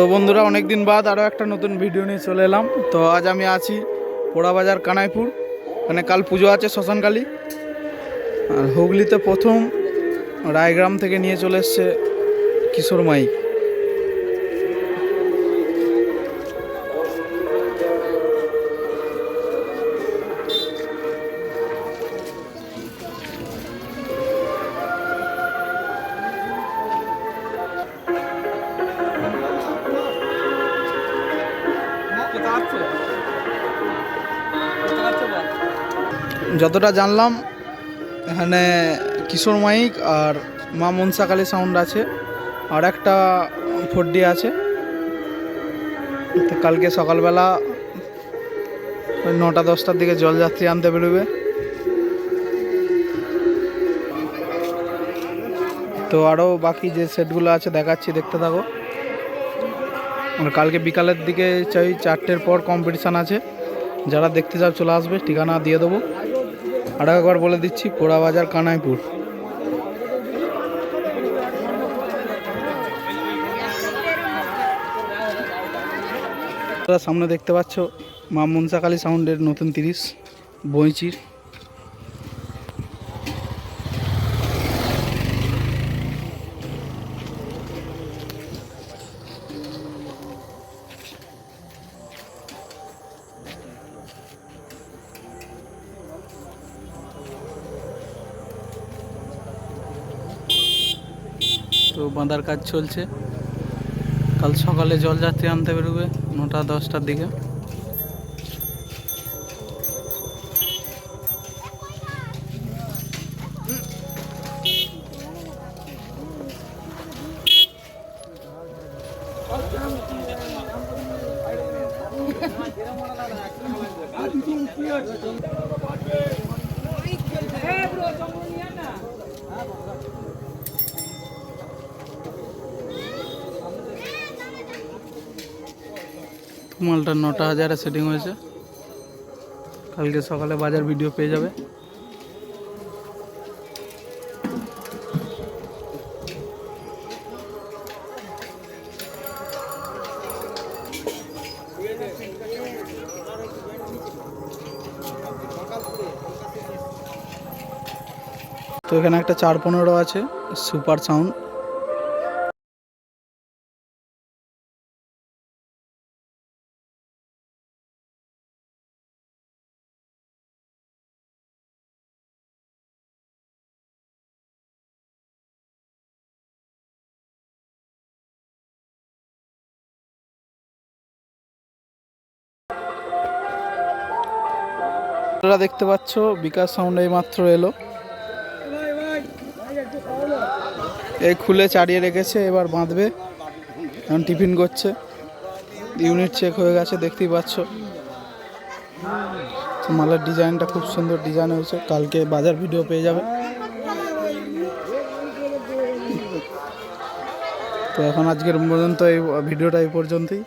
তো বন্ধুরা অনেক দিন বাদ আরও একটা নতুন ভিডিও নিয়ে চলে এলাম। তো আজ আমি আছি পোড়াবাজার কানাইপুর। মানে কাল পুজো আছে শ্মশানকালী। আর হুগলিতে প্রথম রায়গ্রাম থেকে নিয়ে চলে এসছে কিশোর মাইক। যতটা জানলাম, এখানে কিশোর মাইক আর মা মনসাকালী সাউন্ড আছে, আর একটা ফোরডি আছে। তো কালকে সকালবেলা ওই নটা দশটার দিকে জলযাত্রী আনতে বেরোবে। তো আরও বাকি যে সেটগুলো আছে দেখাচ্ছি, দেখতে থাকো। আর কালকে বিকালের দিকে চাই চারটের পর কম্পিটিশান আছে। যারা দেখতে চাও চলে আসবে, ঠিকানা দিয়ে দেবো। আর একবার বলে দিচ্ছি পোড়াবাজার কানাইপুর। সামনে দেখতে পাচ্ছ মা মনসাকালী সাউন্ডের নতুন তিরিশ বইচির তো বাঁধার কাজ চলছে কাল সকালে জলযাত্রী আনতে বেরোবে নটা দশটার দিকে মালটা নটা হাজারে সেটিং হয়েছে। কালকে সকালে বাজার ভিডিও পেয়ে যাবে। তো এখানে একটা চার পনেরো আছে সুপার সাউন্ড আপনারা দেখতে পাচ্ছ, বিকাশ সাউন্ড এই মাত্র এলো। এই খুলে চাড়িয়ে রেখেছে, এবার বাঁধবে। এখন টিফিন করছে। ইউনিট চেক হয়ে গেছে, দেখতেই পাচ্ছ। মালের ডিজাইনটা খুব সুন্দর ডিজাইন হয়েছে। কালকে বাজার ভিডিও পেয়ে যাবে। তো এখন আজকের পর্যন্ত এই ভিডিওটা এই পর্যন্তই।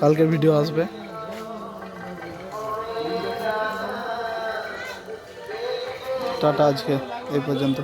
কালকের ভিডিও আসবে। টাটা আজকে এই পর্যন্ত।